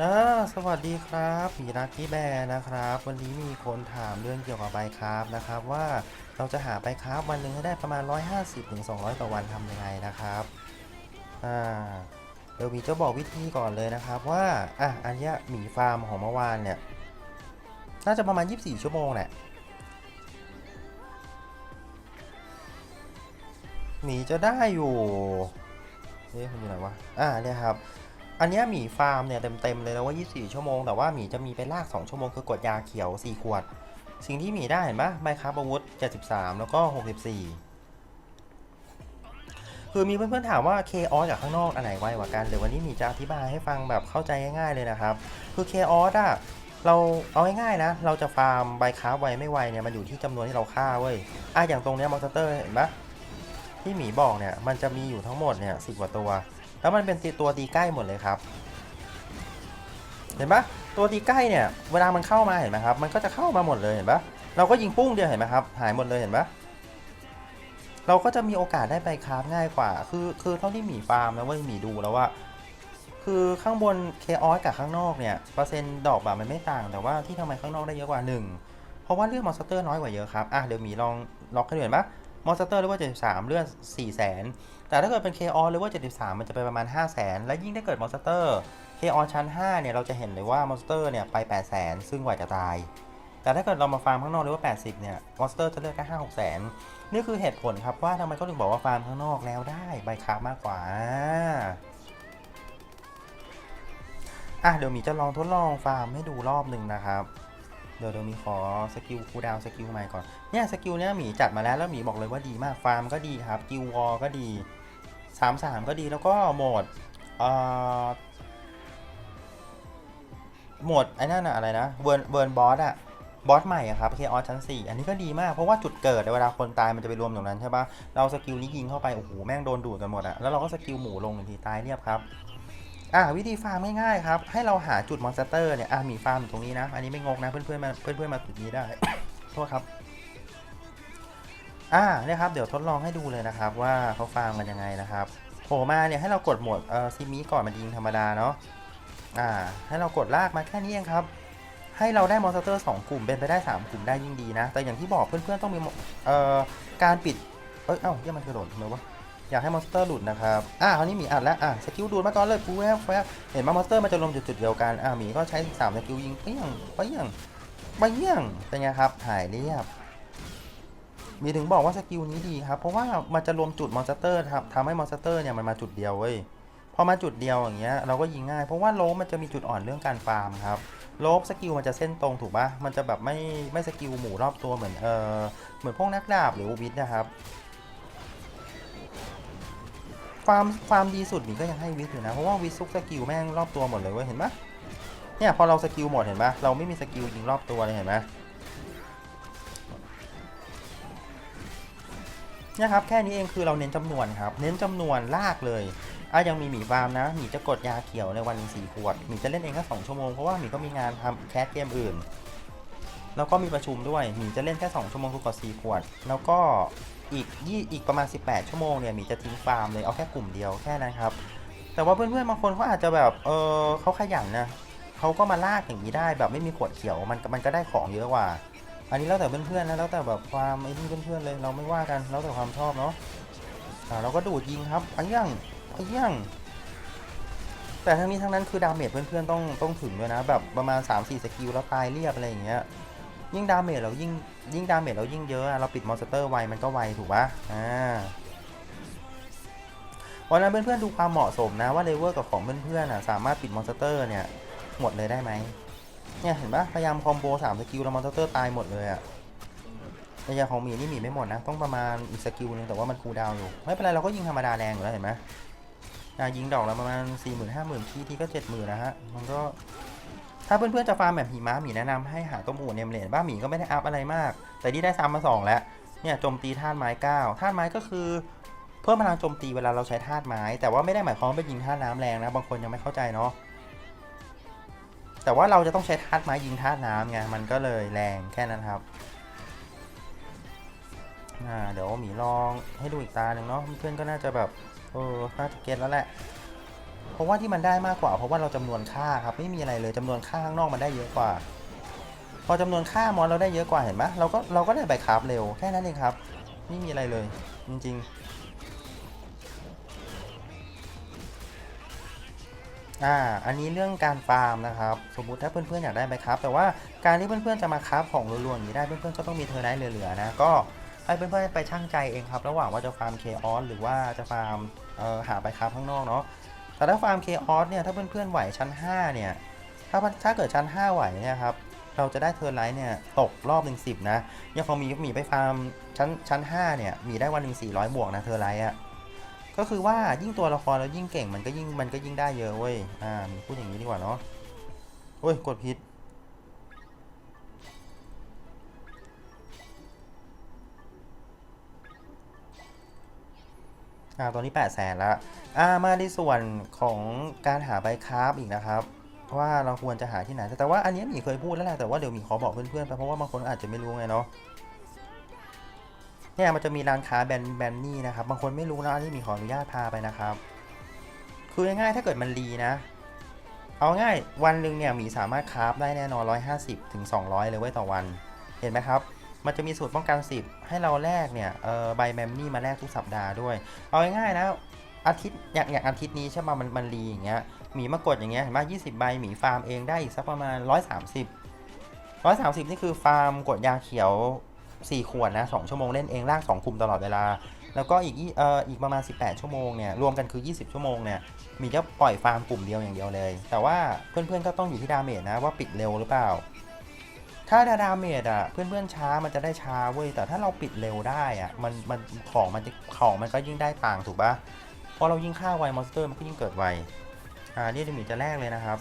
จ้าสวัสดีครับหมีรักกี้แบนะครับ วันนี้มีคนถามเรื่องเกี่ยวกับใบคราฟนะครับ ว่าเราจะหาใบคราฟวันหนึ่งให้ได้ประมาณ 150ถึง200 ต่อวันทำยังไงนะครับอ่าเดี๋ยวมีจะบอกวิธีก่อนเลยนะครับว่าอะอันเนี้ยหมีฟาร์มของเมื่อวานเนี่ย น่าจะประมาณ 24 ชั่วโมงแหละหมีจะได้อยู่เอ๊ะมันอยู่ไหนวะอ่าเนี่ยครับ อันนี้หมีฟาร์มเนี่ยเต็มๆเลยแล้วว่า 24 ชั่วโมง แต่ว่าหมีจะมีไปลาก 2 ชั่วโมงคือกดยาเขียว 4 ขวด สิ่งที่หมีได้เห็นปะไมครับอาวุธ 73 แล้วก็ 64 คือมีเพื่อนๆถามว่า k ออสกับข้างนอกอันไหนไวกว่ากันเดี๋ยววันนี้หมีจะอธิบายให้ฟังแบบเข้าใจง่ายๆเลยนะครับ คือ k ออสอะเราเอาง่ายๆนะ เราจะฟาร์มใบค้าไวไม่ไวเนี่ยมันอยู่ที่จำนวนที่เราฆ่าเว้ยอะอย่างตรงเนี้ยมอนสเตอร์เห็นปะที่หมีบอกเนี่ยมันจะมีอยู่ทั้งหมดเนี่ยสิกว่าตัว แล้วมันเป็นตัวตีใกล้หมดเลยครับ เห็นปะตัวตีใกล้เนี่ย เวลามันเข้ามาเห็นไหมครับ มันก็จะเข้ามาหมดเลยเห็นปะเราก็ยิงปุ้งเดียวเห็นไหมครับ หายหมดเลยเห็นปะเราก็จะมีโอกาสได้ไปคราฟง่ายกว่า คือคือเท่าที่หมีฟาร์มนะเว่าหมีดูแล้วว่า คือข้างบนเคออสกับข้างนอกเนี่ยเปอร์เซ็นต์ดอกแบบมันไม่ต่าง แต่ว่าที่ทำไมข้างนอกได้เยอะกว่าหนึ่งเพราะว่าเลือดมอนสเตอร์น้อยกว่าเยอะครับอะเดี๋ยวหมีลองล็อกให้ดูเห็นปะมอนสเตอร์เรียกว่า73เลือด4 0 0 0 0 0 แต่ถ้าเกิดเป็น KO เรียว่า 73 มันจะไปประมาณ 5 0 0 0 0 0และยิ่งถ้าเกิดมอนสเตอร์ KO ชั้น 5 เนี่ย เราจะเห็นเลยว่ามอนสเตอร์เนี่ย ไป 8 0 0 0 0 0ซึ่งกว่าจะตาย แต่ถ้าเกิดเรามาฟาร์มข้างนอกเรียว่า 80 เนี่ย มอนสเตอร์จะเลือกแค่5 6 0 0 0 0นี่คือเหตุผลครับว่าทำไมเขาถึงบอกว่าฟาร์มข้างนอกแล้วได้ใบคาบมากกว่า อะเดี๋ยวหมีจะลองทดลองฟาร์มให้ดูรอบหนึ่งนะครับเดี๋ยวเดี๋ยวมีขอสกิลคูดาวสกิลใหม่ก่อน เนี่ยสกิลเนี้ยหมีจัดมาแล้วแล้วหมีบอกเลยว่าดีมากฟาร์มก็ดีครับกิลวอลก็ดี 3 3 ก็ดีแล้วก็โหมดโหมดไอ้นั่นอะอะไรนะเวิร์นเวิร์นบอสอะบอสใหม่อะครับเคออสชั้น 4 อันนี้ก็ดีมาก เพราะว่าจุดเกิดเวลาคนตายมันจะไปรวมตรงนั้นใช่ปะเราสกิลนี้ยิงเข้าไป โอ้โห แม่งโดนดูดกันหมดอะแล้วเราก็สกิลหมูลงหนึ่งทีตายเรียบครับ อะวิธีฟาร์มง่ายๆครับ ให้เราหาจุดมอนสเตอร์เนี่ย อะมีฟาร์มอยู่ตรงนี้นะ อันนี้ไม่งกนะ เพื่อนๆมาเพื่อนๆมาจุดนี้ได้ โทษครับ อ่าเนี่ยครับเดี๋ยวทดลองให้ดูเลยนะครับว่าเขาฟาร์มกันยังไงนะครับโผล่มาเนี่ยให้เรากดโหมดเอ่อซิมีก่อนมันยิงธรรมดาเนาะอ่าให้เรากดลากมาแค่นี้เองครับ ให้เราได้มอนสเตอร์ 2 กลุ่มเป็นไปได้ 3 กลุ่มได้ยิ่งดีนะ แต่อย่างที่บอกเพื่อนๆต้องมีเอ่อการปิดเอ้ยเอ้าเหี้ยังมันกระโดดทำไมวะอยากให้มอนสเตอร์หลุดนะครับอ่าคราวนี้หมีอัดแล้วอ่าสกิลดูดมาก่อนเลยฟูแวบแวบเห็นว่ามอนสเตอร์มันจะรวมจุดๆเดียวกันอ่าหมีก็ใช้สามสกิลยิงเปี้ยงเปี้ยงเปี้ยงเป็นไงครับหายเรียบ มีถึงบอกว่าสกิลนี้ดีครับ เพราะว่ามันจะรวมจุดมอนสเตอร์ทำทำให้มอนสเตอร์เนี่ยมันมาจุดเดียวเว้ยพอมาจุดเดียวอย่างเงี้ยเราก็ยิงง่าย เพราะว่าโลบมันจะมีจุดอ่อนเรื่องการฟาร์มครับโลบสกิลมันจะเส้นตรงถูกปะมันจะแบบไม่ไม่สกิลหมู่รอบตัวเหมือนเออเหมือนพวกนักดาบหรือวิทนะครับฟาร์มฟาร์มดีสุดมีก็ยังให้วิทอยู่นะ เพราะว่าวิทซุกสกิลแม่งรอบตัวหมดเลยเว้ยเห็นปะเนี่ยพอเราสกิลหมดเห็นปะเราไม่มีสกิลยิงรอบตัวเลยเห็นไห นี่ยครับแค่นี้เองคือเราเน้นจำนวนครับ เน้นจำนวนลากเลยอะยังมีหมีฟาร์มนะหมีจะกดยาเขียวในวันหนึ่งสี่ขวดหมีจะเล่นเองแค่สองชั่วโมงเพราะว่าหมีก็มีงานทำแคสเกมอื่น แล้วก็มีประชุมด้วยหมีจะเล่นแค่สองชั่วโมงคือกดสี่ขวด แล้วก็อีกยี่อีกประมาณ 18 ชั่วโมงเนี่ยหมีจะทิ้งฟาร์มเลยเอาแค่กลุ่มเดียวแค่นั้นครับแต่ว่าเพื่อนๆบางคนเขาอาจจะแบบเออเขาขยันนะเขาก็มาลากอย่างนี้ได้แบบไม่มีขวดเขียวมันมันก็ได้ของเยอะกว่า อันนี้แล้วแต่เพื่อนๆนะแล้วแต่แบบความไอ้นี่เพื่อนๆเลย เราไม่ว่ากันแล้วแต่ความชอบเนาะอ่าเราก็ดูดยิงครับไอ้ยังไอ้ยังแต่ทั้งนี้ทั้งนั้นคือดาเมจเพื่อนๆต้องต้องถึงด้วยนะแบบประมาณ 3-4 สกิลแล้วตายเรียบอะไรอย่างเงี้ยยิ่งดาเมจเรายิ่งยิ่งดาเมจเรายิ่งเยอะอะเราปิดมอนสเตอร์ไวมันก็ไวถูกปะอ่าวันนั้นเพื่อนๆดูความเหมาะสมนะว่าเลเวอร์กับของเพื่อนๆอะสามารถปิดมอนสเตอร์เนี่ยหมดเลยได้ไหม เนี่ยเห็นปะพยายามคอมโบสามสกิลแล้วมอนสเตอร์ตายหมดเลยอะแต่อย่างของหมีนี่หมีไม่หมดนะ ต้องประมาณอีกสกิลนึงแต่ว่ามันคูลดาวน์อยู่ ไม่เป็นไรเราก็ยิงธรรมดาแรงอยู่แล้วเห็นไหมยิงดอกและประมาณ4 0 0 0 0 5 0,000ทีที่ก็ 70,000นะฮะ มันก็ถ้าเพื่อนๆจะฟาร์มแบบหิมะหมีแนะนำให้หาต้มอูดเนมเลนบ้าหมีก็ไม่ได้อัพอะไรมาก แต่ที่ได้ซ้ำมาสองแล้ว เนี่ยโจมตีธาตุไม้เก้าธาตุไม้ก็คือ เพิ่มพลังโจมตีเวลาเราใช้ธาตุไม้ แต่ว่าไม่ได้หมายความว่าไปยิงธาตุน้ำแรงนะ บางคนยังไม่เข้าใจเนาะ แต่ว่าเราจะต้องใช้ธาตุไม้ยิงธาตุน้ำไง มันก็เลยแรงแค่นั้นครับเดี๋ยวหมีลองให้ดูอีกตาหนึ่งเนาะเพื่อนก็น่าจะแบบเออน่าจะเก็ตแล้วแหละ เพราะว่าที่มันได้มากกว่า เพราะว่าเราจำนวนค่าครับ ไม่มีอะไรเลยจำนวนค่าข้างนอกมันได้เยอะกว่า พอจำนวนค่ามอนเราได้เยอะกว่าเห็นไหมเราก็เราก็ได้ใบคราฟเร็วแค่นั้นเองครับ ไม่มีอะไรเลย จริงๆ อ่า อันนี้เรื่องการฟาร์มนะครับ สมมุติถ้าเพื่อนๆอยากได้ใบคราฟแต่ว่าการที่เพื่อนๆจะมาคราฟของรัวๆอย่างนี้ได้เพื่อนๆก็ต้องมีเทอร์ไนท์เหลือๆนะ ก็ให้เพื่อนๆไปช่างใจเองครับ ระหว่างว่าจะฟาร์มเคออสหรือว่าจะฟาร์มเอ่อหาใบคราฟข้างนอกเนาะ แต่ถ้าฟาร์มเคออสเนี่ยถ้าเพื่อนๆไหวชั้น 5 เนี่ย ถ้าถ้าเกิดชั้น 5 ไหวเนี่ยครับ เราจะได้เทอร์ไลท์เนี่ยตกรอบหนึ่งสิบนะยังของมีมีไปฟาร์มชั้นชั้น5เนี่ยมีได้วันหนึ่ง400 บวกนะเทอร์ไลท์อะ ก็คือว่ายิ่งตัวละครเรายิ่งเก่งมันก็ยิ่งมันก็ยิ่งได้เยอะเว้ย อ่าพูดอย่างนี้ดีกว่าเนาะโอ้ย กดผิด อ่า ตอนนี้8 0 0แสนละอ่า มาในส่วนของการหาใบคราฟอีกนะครับ ว่าเราควรจะหาที่ไหน แต่ว่าอันนี้หมีเคยพูดแล้วแหละ แต่ว่าเดี๋ยวหมีขอบอกเพื่อนๆไปเพราะว่าบางคนอาจจะไม่รู้ไงเนาะ เนี่ยมันจะมีร้านค้าแบรนด์แบรนด์นี่นะครับ บางคนไม่รู้นะอันนี้มีขออนุญาตพาไปนะครับ คือง่ายๆถ้าเกิดมันรีนะ เอาง่ายวันหนึ่งเนี่ยหมีสามารถคราฟได้แน่นอน150ถึง200 เลยเว้ยต่อวัน เห็นไหมครับ มันจะมีสูตรป้องกัน 10 ให้เราแลกเนี่ยเออใบแมมนี่มาแลกทุกสัปดาห์ด้วย เอาง่ายๆนะอาทิตย์อย่างอย่างอาทิตย์นี้ใช่ป่ะมันมันรีอย่างเงี้ยหมีมากดอย่างเงี้ยเห็นไหมยี่สิบใบหมีฟาร์มเองได้อีกสักประมาณ130 130นี่คือฟาร์มกดยาเขียว 4 ขวดนะ 2 ชั่วโมงเล่นเองลาก2คุมตลอดเวลา แล้วก็อีกเอ่ออีกประมาณ 18 ชั่วโมงเนี่ย รวมกันคือ 20 ชั่วโมงเนี่ยหมีจะปล่อยฟาร์มกลุ่มเดียวอย่างเดียวเลย แต่ว่าเพื่อนๆก็ต้องอยู่ที่ดาเมจนะว่าปิดเร็วหรือเปล่า ถ้าดาดาเมจอะเพื่อนๆช้ามันจะได้ช้าเว้ย แต่ถ้าเราปิดเร็วได้อะมันมันของมันจะของมันก็ยิ่งได้ต่างถูกปะพอเรายิ่งฆ่าไวมอนสเตอร์มันก็ยิ่งเกิดไว อ่านี่เดยมีจะแรกเลยนะครับ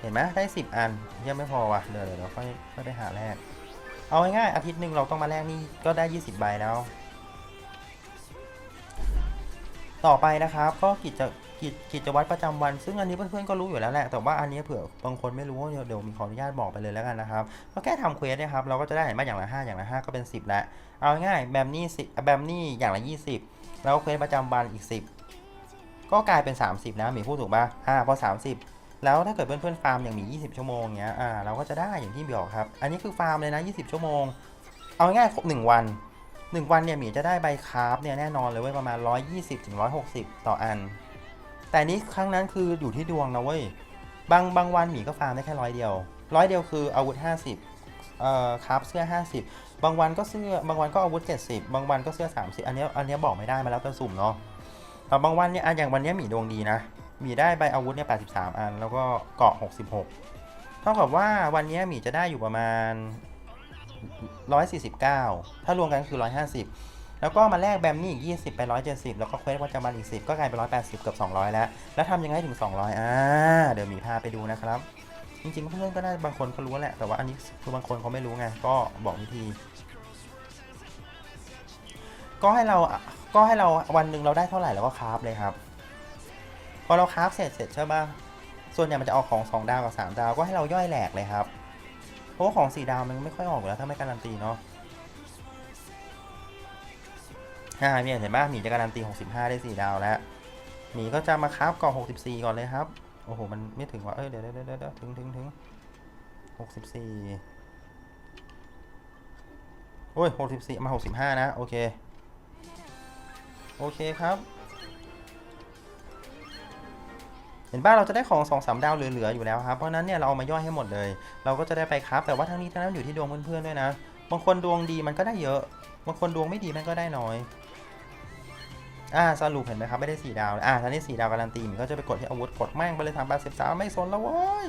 เห็นไหมได้ 10 อันยังไม่พอว่ะเดี๋ยวเดี๋ยวเดี๋ยวค่อยค่อยไปหาแรก เอาง่ายๆอาทิตย์หนึ่งเราต้องมาแลกนี่ก็ได้ 20 ใบแล้ว ต่อไปนะครับ ก็กิจกิจกิจวัตรประจำวัน ซึ่งอันนี้เพื่อนๆก็รู้อยู่แล้วแหละ แต่ว่าอันนี้เผื่อบางคนไม่รู้เดี๋ยวมีขออนุญาตบอกไปเลยแล้วกันนะครับ ก็แค่ทำเควสนะครับ เราก็จะได้เห็นมาอย่างละ 5 อย่างละ 5 ก็เป็น 10ล้วเอาง่ายๆแบมนี่สิแบมนี่อย่างละ 20 แล้วเควสประจำวันอีก 10 ก็กลายเป็น 30 นะมีพูดถูกป่ะอ่าพอ30 แล้วถ้าเกิดเพื่อนๆฟาร์มอย่างมี 20 ชั่วโมงเงี้ยอ่าเราก็จะได้อย่างที่บอกครับ อันนี้คือฟาร์มเลยนะ 20 ชั่วโมง เอาง่ายๆครบ1วัน 1 วันเนี่ยหมีจะได้ใบคราฟเนี่ยแน่นอนเลยเว้ยประมาณ 120ถึง160 ต่ออัน แต่นี้ครั้งนั้นคืออยู่ที่ดวงนะเว้ยบางบางวันหมีก็ฟาร์มได้แค่ร้อยเดียวร้อยเดียวคืออาวุธ 50เอ่อคราฟเสื้อ 50 บางวันก็เสื้อบางวันก็อาวุธ 70 บางวันก็เสื้อ 30 อันนี้อันนี้บอกไม่ได้มาแล้วแต่สุ่มเนาะแต่บางวันเนี่ยอย่างวันนี้หมีดวงดีนะ มีได้ใบอาวุธเนี่ย83 อัน แล้วก็เกาะ 66 เท่ากับว่าวันนี้มีจะได้อยู่ประมาณ 149 ถ้ารวมกันคือ 150 แล้วก็มาแลกแบมนี่อีก 20 ไป 170 แล้วก็เควสว่าจะมาอีก 10 ก็กลายเป็น 180 เกือบ 200 แล้ว แล้วทำยังไงถึง 200 อ่า เดี๋ยวมีพาไปดูนะครับ จริงๆ เพื่อนๆ ก็น่าบางคนก็รู้แหละ แต่ว่าอันนี้คือบางคนเขาไม่รู้ไง ก็บอกวิธี ก็ให้เรา ก็ให้เราวันหนึ่งเราได้เท่าไหร่เราก็คราฟเลยครับ พอเราคราฟเสร็จเสร็จใช่ป่ะส่วนใหญ่มันจะออกของ 2 ดาวกับ 3 ดาวก็ให้เราย่อยแหลกเลยครับ เพราะว่าของ 4 ดาวมันไม่ค่อยออกแล้วถ้าไม่การันตีเนาะอ่าเนี่ยเห็นป่ะหมีจะการันตี 65 ได้ 4 ดาวแล้วหมีก็จะมาคราฟก่อน64 ก่อนเลยครับ โอ้โห มันไม่ถึงว่ะเอ้ยเดี๋ยวเดี๋ยวเดี๋ยวเดี๋ยวถึงถึงถึง64โอ้ย64มา65นะ โอเค โอเคครับ เห็นป่ะเราจะได้ของ2อสดาวเหลือๆอยู่แล้วครับ เพราะนั้นเนี่ยเราเอามาย่อยให้หมดเลย เราก็จะได้ไปครับ แต่ว่าทั้งนี้ทั้งนั้นอยู่ที่ดวงเพื่อนๆด้วยนะ บางคนดวงดีมันก็ได้เยอะ บางคนดวงไม่ดีมันก็ได้น้อย อ่าสรุปเห็นไหมครับไม่ได้สี่ดาว อ่าท่านี้สี่ดาวการันตีมันก็จะไปกดที่อาวุธกดแม่งไปเลยทำบาสิบสามไม่สนแล้วเว้ย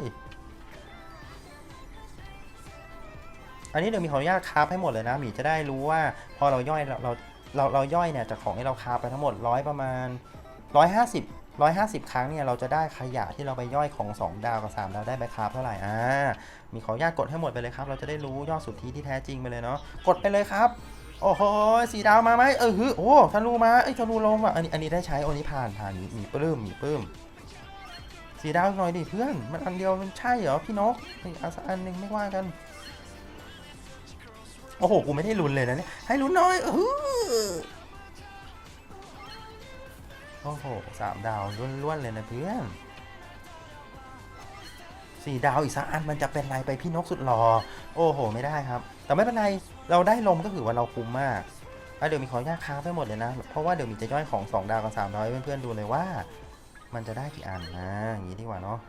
อันนี้เดี๋ยวมีขออนุญาตคราฟให้หมดเลยนะหมีจะได้รู้ว่า พอเราย่อยเราเราเราเราย่อยเนี่ยจากของที่เราคราฟไปทั้งหมดร้อยประมาณร้อยห้าสิบ ร้อยห้าสิบครั้งเนี่ยเราจะได้ขยะที่เราไปย่อยของ 2 ดาวกับ 3 ดาวได้ไปคราฟเท่าไหร่อ่ามีขออนุญาตกดให้หมดไปเลยครับ เราจะได้รู้ยอดสุทธิที่แท้จริงไปเลยเนาะกดไปเลยครับ โอ้โหสีดาวมาไหมเออฮึโอ้ธนูมาเอ้ยธนูลงว่ะอันนี้อันนี้ได้ใช้อันนี้ผ่านผ่านมีมีปลื้มมีปลื้มสีดาวหน่อยดิเพื่อนมันอันเดียวมันใช่เหรอพี่นกอีกอันอันหนึ่งไม่ว่ากันโอ้โหกูไม่ได้ลุ้นเลยนะเนี่ยให้ลุ้นหน่อยเออ โอ้โหสามดาวล้วนๆเลยนะเพื่อนสี่ดาวอีกสักอันมันจะเป็นไรไปพี่นกสุดหล่อโอ้โห ไม่ได้ครับ แต่ไม่เป็นไรเราได้ลมก็ถือว่าเราคุ้มมากแล้วเดี๋ยวมีขออนุญาตค้างไปหมดเลยนะ เพราะว่าเดี๋ยวมีจะย่อยของสองดาวกับสามดาวให้เพื่อนๆดูเลยว่า มันจะได้กี่อันนะอย่างนี้ดีกว่าเนาะ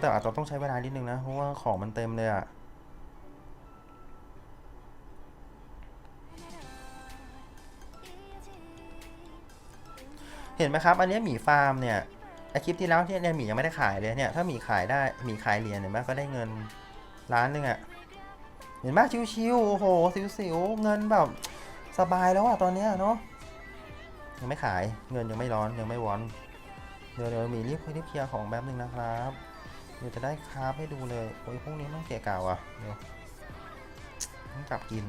แต่อาจจะต้องใช้เวลานิดนึงนะเพราะว่าของมันเต็มเลยอะ เห็นไหมครับ อันนี้หมีฟาร์มเนี่ยไอคลิปที่แล้วที่เนี่ยหมียังไม่ได้ขายเลยเนี่ย ถ้าหมีขายได้หมีขายเหรียญเห็นไหมก็ได้เงินล้านนึงอะ่ะเห็นไหมชิวๆโอ้โหสิวๆเงินแบบสบายแล้วอะตอนเนี้ยเนาะยังไม่ขายเงินยังไม่ร้อนยังไม่วอนเดี๋ยวเดี๋ยวหมีรีบรีบเคลียร์ของแป๊บนึงนะครับเดี๋ยวจะได้คราฟให้ดูเลยโอ้ยพวกนี้มันเกะกะว่ะเดี๋ยวต้องจับกิน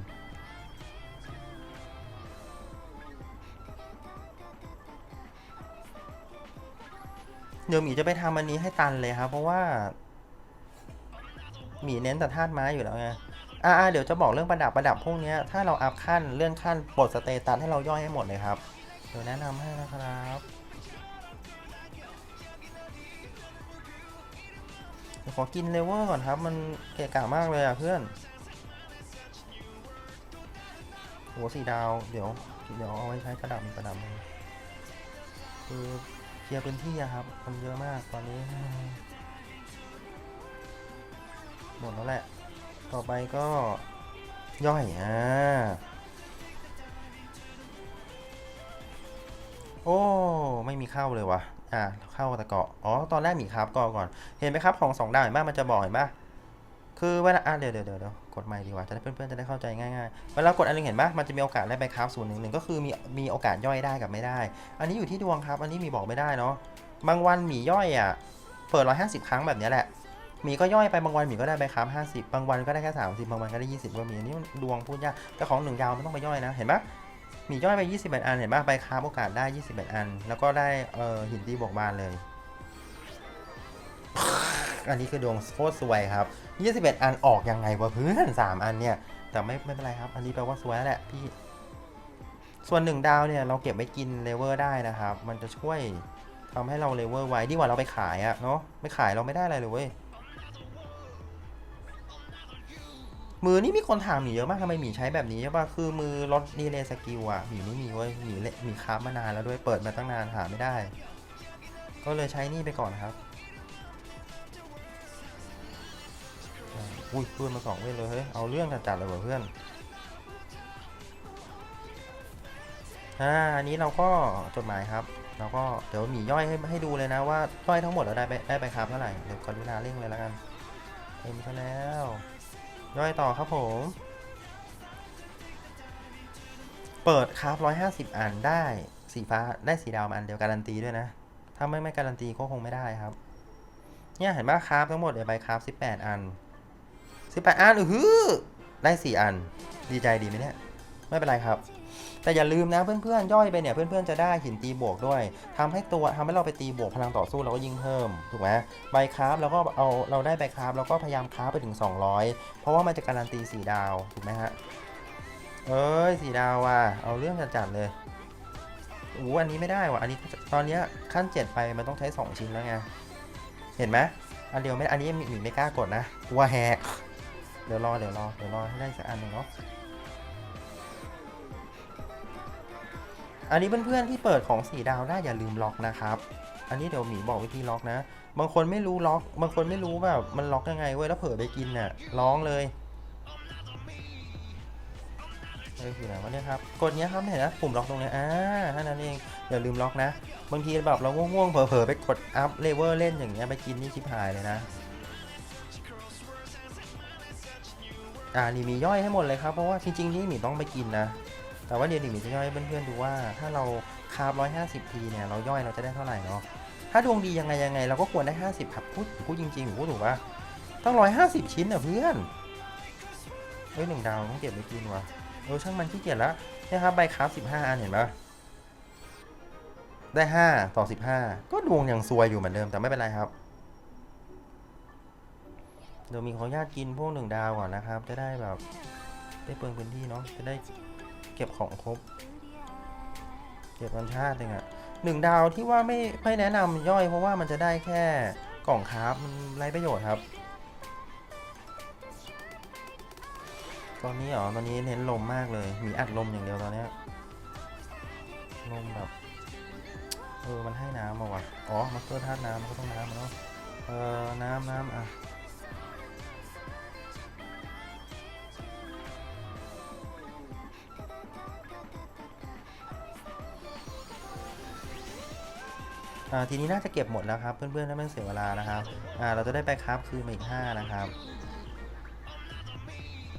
เดี๋ยวหมีจะไปทำอันนี้ให้ตันเลยครับ เพราะว่าหมีเน้นแต่ธาตุไม้อยู่แล้วไงอ่าเดี๋ยวจะบอกเรื่องประดับประดับพวกนี้ถ้าเราอัพขั้นเลื่อนขั้นปลดสเตตัสให้เราย่อยให้หมดเลยครับเดี๋ยวแนะนำให้นะครับขอกินเลเวอร์ก่อนครับ มันเกะกะมากเลยอะเพื่อนโหสี่ดาว เดี๋ยว เดี๋ยวเอาไว้ใช้ประดับมีประดับคือ เคลียร์พื้นที่ครับ คนเยอะมากตอนนี้ หมดแล้วแหละ ต่อไปก็ย่อยอ่าโอ้ ไม่มีเข้าเลยวะอ่าเข้าตะเกาะ อ๋อ ตอนแรกมีครับก่อก่อน เห็นไหมครับของสองดาวเห็นไหมมันจะบอกเห็นไหม คือเวลาอะเดี๋ยวเดี๋ยวเดี๋ยวกดใหม่ดีกว่าจะได้เพื่อนๆจะได้เข้าใจง่ายๆเวลากดอันนึงเห็นปะมันจะมีโอกาสได้ไปครับศูนย์หนึ่งหนึ่งก็คือมีมีโอกาสย่อยได้กับไม่ได้ อันนี้อยู่ที่ดวงครับ อันนี้มีบอกไม่ได้เนาะบางวันหมีย่อยอะเปิด150ครั้งแบบนี้แหละหมีก็ย่อยไปบางวันหมีก็ได้ไปครับ50บบางวันก็ได้แค่30บบางวันก็ได้20ก็มีอันนี้ดวงพูดยากแต่ของหนึ่งดาวมันต้องไปย่อยนะเห็นปะหมีย่อยไป21อันเห็นปะไปครับโอกาสได้21อัน แล้วก็ได้เอ่อหินดีบวกบานเลย อันนี้คือดวงโคตรสวยครับ 21 อันออกยังไงวะเพื่อน 3 อันเนี่ย แต่ไม่ไม่เป็นไรครับ อันนี้แปลว่าสวยแล้วแหละพี่ ส่วนหนึ่งดาวเนี่ยเราเก็บไว้กินเลเวอร์ได้นะครับ มันจะช่วยทำให้เราเลเวอร์ไว้ดีกว่าเราไปขายอะเนาะไม่ขายเราไม่ได้อะไรเลยเว้ยมือนี่มีคนถามหมีเยอะมากทำไมหมีใช้แบบนี้ใช่ปะคือมือลดดีเลย์สกิลอะหมีไม่มีเว้ยหมีเละหมีครามานานแล้วด้วยเปิดมาตั้งนานหาไม่ได้ ก็เลยใช้นี่ไปก่อนครับ อุ้ยเพื่อนมาสองเว้ยเลยเฮ้ยเอาเรื่องจัดๆเลยว่ะเพื่อนอ่าอันนี้เราก็จดหมายครับแล้วก็เดี๋ยวหมีย่อยให้ให้ดูเลยนะว่าย่อยทั้งหมดเราได้ไปได้ไปครับเท่าไหร่เดี๋ยวกรุณาเร่งเลยแล้วกันเต็มซะแล้ว ย่อยต่อครับผม เปิดคราฟ150อันได้สีฟ้าได้สีดาวมาอันเดียวการันตีด้วยนะ ถ้าไม่ไม่การันตีก็คงไม่ได้ครับ เนี่ยเห็นไหมคราฟทั้งหมดเดี๋ยวไปคราฟ18อัน 18อันอือหือได้4อัน ดีใจดีไหมเนี่ย ไม่เป็นไรครับ แต่อย่าลืมนะเพื่อนๆ ย่อยไปเนี่ยเพื่อนๆ จะได้หินตีบวกด้วยทำให้ตัวทำให้เราไปตีบวกพลังต่อสู้เราก็ยิ่งเพิ่ม ถูกไหมใบคราฟแล้วก็เอาเราได้ใบคราฟแล้วก็พยายามคราฟไปถึง 200 เพราะว่ามันจะการันตีสีดาวถูกไหมฮะ เอ้ยสีดาวว่ะ เอาเรื่องจัดๆเลยอู้อันนี้ไม่ได้ว่ะ อันนี้ตอนเนี้ยขั้น7ไปมันต้องใช้ 2 ชิ้นแล้วไง เห็นไหมอันเดียวไม่ อันนี้หมีไม่กล้ากดนะกลัวแหก เดี๋ยวรอเดี๋ยวรอเดี๋ยวรอให้ได้สักอันหนึ่งเนาะอันนี้เพื่อนๆที่เปิดของสีดาวได้อย่าลืมล็อกนะครับ อันนี้เดี๋ยวหมีบอกวิธีล็อกนะ บางคนไม่รู้ล็อก บางคนไม่รู้แบบมันล็อกยังไงเว้ยแล้วเผลอไปกินน่ะร้องเลยเฮ้ยคือไหนวะเนี่ยครับ กดเนี้ยครับเห็นนะปุ่มล็อกตรงเนี้ยอ่าท่านั้นเองอย่าลืมล็อกนะ บางทีแบบเราง่วงๆเผลอๆไปกดอัพเลเวลเล่นอย่างเงี้ยไปกินนี่ชิบหายเลยนะ อ่านี่มีย่อยให้หมดเลยครับเพราะว่าจริงๆนี่หมีต้องไปกินนะ แต่ว่าเดี๋ยวหมีจะย่อยให้เพื่อนๆดูว่า ถ้าเราคาร์บ150ทีเนี่ยเราย่อยเราจะได้เท่าไหร่เนาะถ้าดวงดียังไงยังไงเราก็ควรได้50ครับพูดพูดจริงๆหรือพูดถูกปะต้อง150ชิ้นอะเพื่อนเฮ้ยหนึ่งดาวต้องเก็บไปกินวะเออช่างมันขี้เกียจละเนี่ยครับใบคราฟ15อันเห็นปะได้5ต่อ15ก็ดวงยังซวยอยู่เหมือนเดิมแต่ไม่เป็นไรครับ เดี๋ยวมีขออนุญาตกินพวกหนึ่งดาวก่อนนะครับ จะได้แบบได้เปลืองพื้นที่เนาะจะได้เก็บของครบ เก็บวันชาติหนึ่งอะหนึ่งดาวที่ว่าไม่ไม่แนะนำย่อยเพราะว่ามันจะได้แค่กล่องคราฟมันไรประโยชน์ครับ ตอนนี้เหรอตอนนี้เน้นลมมากเลยมีอัดลมอย่างเดียวตอนเนี้ยลมแบบเออมันให้น้ำมาว่ะอ๋อมาเตอร์ธาตุน้ำมันก็ต้องน้ำเนาะเออน้ำน้ำอะ ทีนี้น่าจะเก็บหมดแล้วครับ เพื่อนๆถ้าไม่เสียเวลานะครับเราจะได้ไปครับคืนมาอีก 5 นะครับ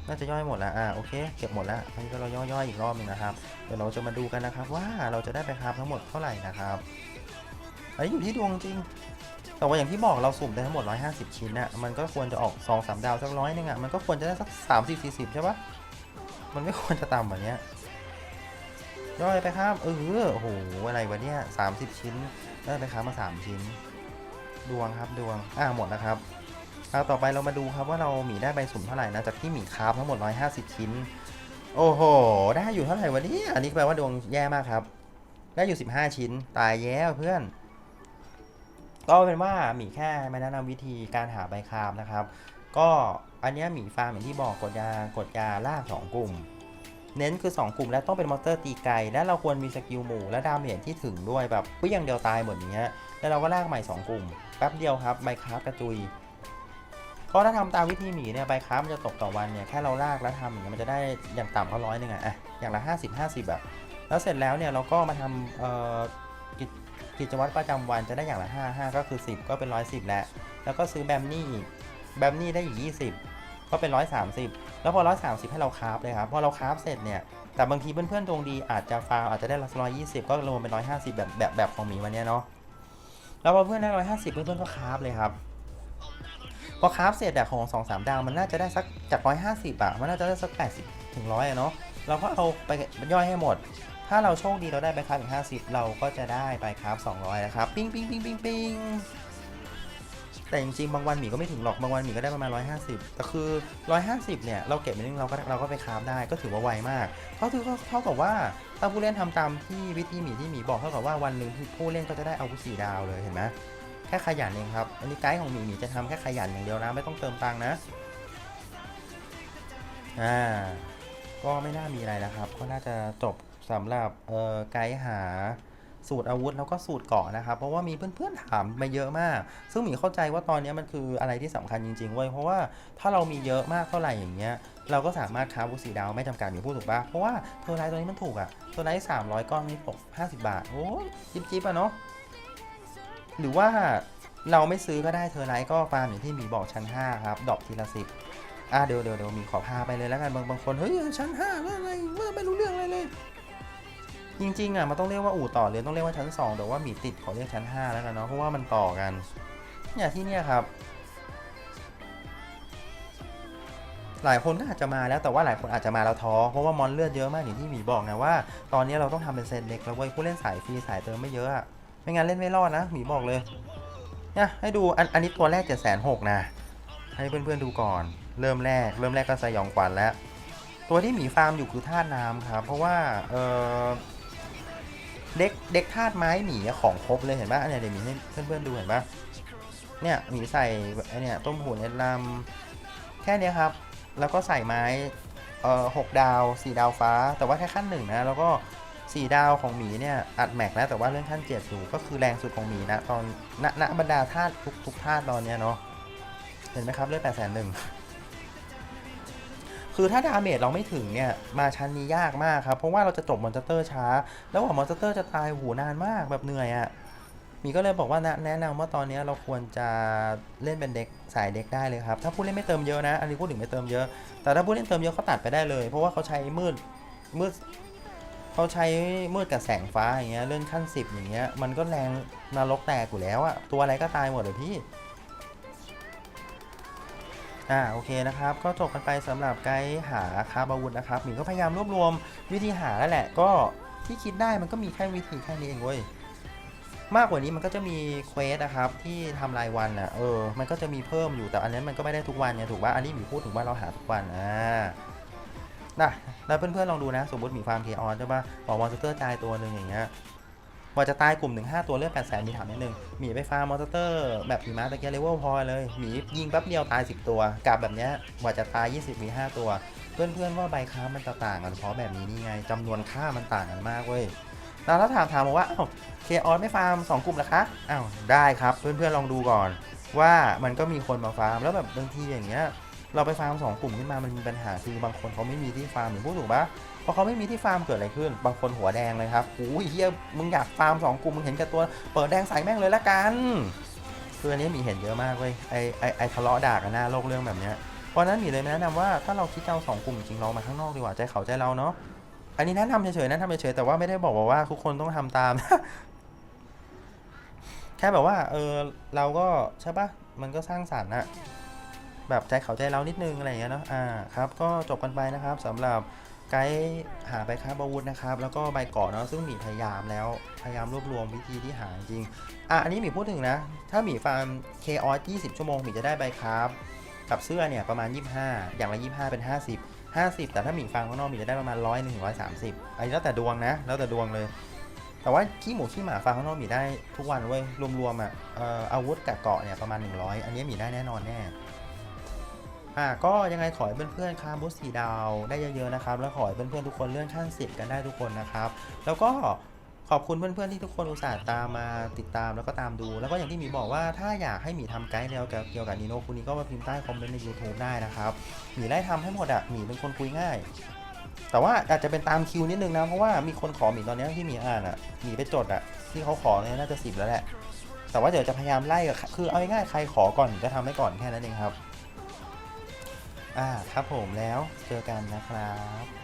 น่าจะย่อยหมดแล้วอ่าโอเค เก็บหมดแล้วอันนี้ก็เราย่อยๆอีกรอบหนึงนะครับเดี๋ยวเราจะมาดูกันนะครับ ว่าเราจะได้ไปครับทั้งหมดเท่าไหร่นะครับอันนี้อยู่ที่ดวงจริงแต่ว่าอย่างที่บอกเราสุ่มได้ทั้งหมด 150 ชิ้นนะมันก็ควรจะออก 2 3 ดาวสักร้อยนึงอะมันก็ควรจะได้สัก30 40 ใช่ปะมันไม่ควรจะต่ำกว่านี้ ย่อยไปครับ เออโอ้โห อะไรวะเนี่ย30ชิ้นได้ไปครับมา3ชิ้น ดวงครับดวง อ่าหมดแล้วครับเอาต่อไปเรามาดูครับว่าเราหมีได้ใบสุ่มเท่าไหร่นะจากที่หมีคราฟทั้งหมด 150 ชิ้น โอ้โห ได้อยู่เท่าไหร่วะเนี่ยอันนี้แปลว่าดวงแย่มากครับ ได้อยู่ 15 ชิ้น ตายแย่เพื่อน ก็เป็นว่าหมีแค่มาแนะนำวิธีการหาใบคราฟนะครับ ก็อันเนี้ยหมีฟาร์มอย่างที่บอกกดยากดยาล่าสองกลุ่ม เน้นคือ 2 กลุ่มและต้องเป็นมอนสเตอร์ตีไกล และเราควรมีสกิลหมู่และดาเมจที่ถึงด้วยแบบเปี้ยงเดียวตายหมดอย่างเงี้ยแล้วเราก็ลากใหม่ 2 กลุ่ม แป๊บเดียวครับใบคราฟกระจุยก็ถ้าทำตามวิธีหมีเนี่ยใบคราฟมันจะตกต่อวันเนี่ยแค่เราลากแล้วทำอย่างเงี้ยมันจะได้อย่างต่ำก็ร้อยหนึ่งอะอย่างละ 50 50อะแล้วเสร็จแล้วเนี่ยเราก็มาทำกิจกิจวัตรประจำวันจะได้อย่างละ 5 5 ก็คือ 10 ก็เป็น 110 แล้ว แล้วก็ซื้อแบมนี่อีก แบมนี่ได้อีก 20 ก็เป็น 130 แล้วพอ 130 ให้เราคราฟเลยครับ พอเราคราฟเสร็จเนี่ย แต่บางทีเพื่อนๆดวงดีอาจจะฟาวอาจจะได้ร้อยยี่สิบก็รวมเป็นร้อยห้าสิบแบบแบบแบบของหมีวันนี้เนาะ แล้วพอเพื่อนได้ร้อยห้าสิบเพื่อนๆก็คราฟเลยครับ พอคราฟเสร็จอะของสองสามดาวมันน่าจะได้สักจากร้อยห้าสิบอะมันน่าจะได้สักแปดสิบถึงร้อยอะเนาะ เราก็เอาไปย่อยให้หมด ถ้าเราโชคดีเราได้ไปคราฟอีกห้าสิบเราก็จะได้ไปคราฟสองร้อยนะครับ ปิ้งปิ้งปิ้งปิ้งปิ้ง แต่จริงๆ บางวันหมีก็ไม่ถึงหรอก บางวันหมีก็ได้ประมาณ 150 แต่คือ 150 เนี่ย เราเก็บไปนึงเราก็เราก็ไปคราฟได้ก็ถือว่าไวมาก เพราะถือเท่ากับว่าถ้าผู้เล่นทำตามที่วิธีหมีที่หมีบอกเท่ากับว่าวันหนึ่งผู้เล่นก็จะได้เอาวุสี่ดาวเลยเห็นไหมแค่ขยันเองครับ อันนี้ไกด์ของหมีหมีจะทำแค่ขยันอย่างเดียวนะไม่ต้องเติมตังค์นะ อ่า ก็ไม่น่ามีอะไรแล้วครับ ก็น่าจะจบสำหรับเอ่อไกด์หา สูตรอาวุธแล้วก็สูตรเกาะนะครับ เพราะว่ามีเพื่อนๆถามมาเยอะมาก ซึ่งหมีเข้าใจว่าตอนนี้มันคืออะไรที่สำคัญจริงๆเว้ยเพราะว่าถ้าเรามีเยอะมากเท่าไหร่อย่างเงี้ยเราก็สามารถค้าวุสีดาวไม่จำกัดหมีพูดถูกปะเพราะว่าเทอร์ไลท์ตัวนี้มันถูกอะเทอร์ไลท์สามร้อยก้อนนี่ตกห้าสิบบาทโอ้ยจิ๊บจิ๊บอะเนาะหรือว่าเราไม่ซื้อก็ได้เทอร์ไลท์ก็ฟาร์มอย่างที่หมีบอกชั้น5ครับดอปทีละสิบอะเดี๋ยวเดี๋ยวเดี๋ยวมีขอพาไปเลยแล้วกันบางบางคนเฮ้ยชั้น5ว่าอะไรว่าไม่รู้เรื่องอะไรเลย จริงๆอะมันต้องเรียกว่าอู่ต่อเรือต้องเรียกว่าชั้น 2 แต่ว่าหมีติดขอเรียกชั้น 5 แล้วกันเนาะเพราะว่ามันต่อกันเนี่ยที่เนี่ยครับ หลายคนก็อาจจะมาแล้วแต่ว่าหลายคนอาจจะมาแล้วท้อเพราะว่ามอนเลือดเยอะมากอย่างที่หมีบอกนะว่า ตอนนี้เราต้องทำเป็นเซตเล็กแล้วเว้ยผู้เล่นสายฟรีสายเติมไม่เยอะอะไม่งั้นเล่นไม่รอดนะหมีบอกเลยเนี่ยให้ดูอันอันนี้ตัวแรกเจ็ดแสนหกนะให้เพื่อนๆดูก่อน เริ่มแรก เริ่มแรกก็สยองขวัญแล้ว ตัวที่หมีฟาร์มอยู่คือธาตุน้ำครับเพราะว่าเออ เด็กเด็กธาตุไม้หมีของครบเลยเห็นปะอันเนี้ยเดี๋ยวหมีให้เพื่อนๆดูเห็นปะเนี่ยหมีใส่ไอเนี่ยต้มหูเอ็ดลำแค่เนี้ยครับ แล้วก็ใส่ไม้เอ่อหกดาวสี่ดาวฟ้า แต่ว่าแค่ขั้นหนึ่งนะ แล้วก็สี่ดาวของหมีเนี่ยอัดแม็กแล้วแต่ว่าเรื่องขั้นเจ็ดอยู่ก็คือแรงสุดของหมีนะตอนณณบรรดาธาตุทุกทุกธาตุตอนเนี้ยเนาะเห็นไหมครับเลือดแปดแสนหนึ่ง คือถ้าดาเมจเราไม่ถึงเนี่ยมาชั้นนี้ยากมากครับ เพราะว่าเราจะจบมอนสเตอร์ช้า แล้วกว่ามอนสเตอร์จะตายหูนานมากแบบเหนื่อยอะ่ะมีก็เลยบอกว่านะแนะนำว่าตอนนี้เราควรจะเล่นเป็นเด็กสายเด็กได้เลยครับ ถ้าผู้เล่นไม่เติมเยอะนะ อันนี้พูดถึงไม่เติมเยอะ แต่ถ้าผู้เล่นเติมเยอะเขาตัดไปได้เลย เพราะว่าเขาใช้มืดมืดเขาใช้มืดกับแสงฟ้าอย่างเงี้ยเลื่อนขั้นสิบอย่างเงี้ยมันก็แรงนรกแตกอยู่แล้วอะตัวอะไรก็ตายหมดเลยพี่ อ่าโอเคนะครับ ก็จบกันไปสำหรับไกด์หาคาบอาวุธนะครับหมีก็พยายามรวบรวมวิธีหาแล้วแหละ ก็ที่คิดได้มันก็มีแค่วิธีแค่นี้เองเว้ยมากกว่านี้มันก็จะมีเควสนะครับที่ทำรายวันอะเออมันก็จะมีเพิ่มอยู่แต่อันนั้นมันก็ไม่ได้ทุกวันไงถูกป่ะอันนี้หมีพูดถึงว่าเราหาทุกวันอ่านะแล้วเพื่อนๆลองดูนะ สมมติหมีฟาร์มเคออนใช่ป่ะบอกมอนสเตอร์ตายตัวหนึ่งอย่างเงี้ย ว่าจะตายกลุ่มหนึ่งห้าตัวเลือดแปดแสนมีถามนิดนึงหมีไปฟาร์มมอสเตอร์แบบหิมะตะเกียเลเวลพอเลยหมียิงแป๊บเดียวตาย 10 ตัวกับแบบเนี้ยกว่าจะตาย 20มี5ตัว เพื่อนๆว่าใบค้ามันจะต่างกันเพราะแบบนี้นี่ไงจำนวนค่ามันต่างกันมากเว้ยแล้วถ้าถามถามมาว่าอ้าวเคออสไม่ฟาร์มสองกลุ่มหรอคะอ้าวได้ครับเพื่อนๆลองดูก่อน ว่ามันก็มีคนมาฟาร์มแล้วแบบบางทีอย่างเงี้ยเราไปฟาร์มสองกลุ่มขึ้นมามันมีปัญหาคือบางคนเขาไม่มีที่ฟาร์มหรือพูดถูกปะ อเขาไม่มีที่ฟาร์มเกิดอะไรขึ้น บางคนหัวแดงเลยครับอู้ยเฮียมึงอยากฟาร์มสองกลุ่มมึงเห็นแก่ตัว เปิดแดงใส่แม่งเลยละกันคืออันนี้มีเห็นเยอะมากเว้ยไอไอไอทะเลาะด่ากันหน้าโลกเรื่องแบบเนี้ยเพราะนั้นมีเลยแนะนำว่าถ้าเราคิดจะเอาสองกลุ่มจริงเรามาข้างนอกดีกว่าใจเขาใจเราเนาะอันนี้แนะนำเฉยๆแนะนำเฉยๆแต่ว่าไม่ได้บอกว่าทุกคนต้องทำตาม แค่แบบว่า เออเราก็ใช่ปะมันก็สร้างสรรค์อะแบบใจเขาใจเรานิดนึงอะไรอย่างเงี้ยเนาะอ่าครับ ก็จบกันไปนะครับสำหรับ ไกด์หาใบค้าบาวุธนะครับ แล้วก็ใบเกาะเนาะซึ่งหมีพยายามแล้วพยายามรวบรวมวิธีที่หาจริงอะอันนี้หมีพูดถึงนะ ถ้าหมีฟาร์มเคออส20 ชั่วโมงหมีจะได้ใบครากับเสื้อเนี่ยประมาณ 25 อย่างละ 25 เป็น 50 50 แต่ถ้าหมีฟาร์มข้างนอกหมีจะได้ประมาณ100ถึง130อันนี้แล้วแต่ดวงนะ แล้วแต่ดวงเลย แต่ว่าขี้หมูขี้หมาฟาร์มข้างนอกหมีได้ทุกวันเว้ยรวมๆอะเอ่ออาวุธกับเกาะเนี่ยประมาณ 100 อันนี้หมีได้แน่นอนแน่ อะก็ยังไงขอให้เพื่อนๆคาร์บูสสีดาวได้เยอะๆนะครับ แล้วขอให้เพื่อนๆทุกคนเลื่อนขั้นสิบกันได้ทุกคนนะครับ แล้วก็ขอบคุณเพื่อนๆที่ทุกคนอุตส่าห์ตามมาติดตามแล้วก็ตามดู แล้วก็อย่างที่หมีบอกว่าถ้าอยากให้หมีทำไกด์แนวเกี่ยวกับนีโนคุณนี้ก็มาพิมพ์ใต้คอมเมนต์ใน YouTube ได้นะครับหมีไล่ทำให้หมดอะหมีเป็นคนคุยง่าย แต่ว่าอาจจะเป็นตามคิวนิดนึงนะเพราะว่ามีคนขอหมีตอนนี้ที่หมีอ่านอะหมีไปจดอะที่เขาขอเนี่ยน่าจะสิบแล้วแหละแต่ว่าเดี๋ยวจะพยายามไล่คือเอาง่ายๆใครขอก่อนจะทำให้ก่อนแค่นั้นเองครับ อ่าครับผมแล้วเจอกันนะครับ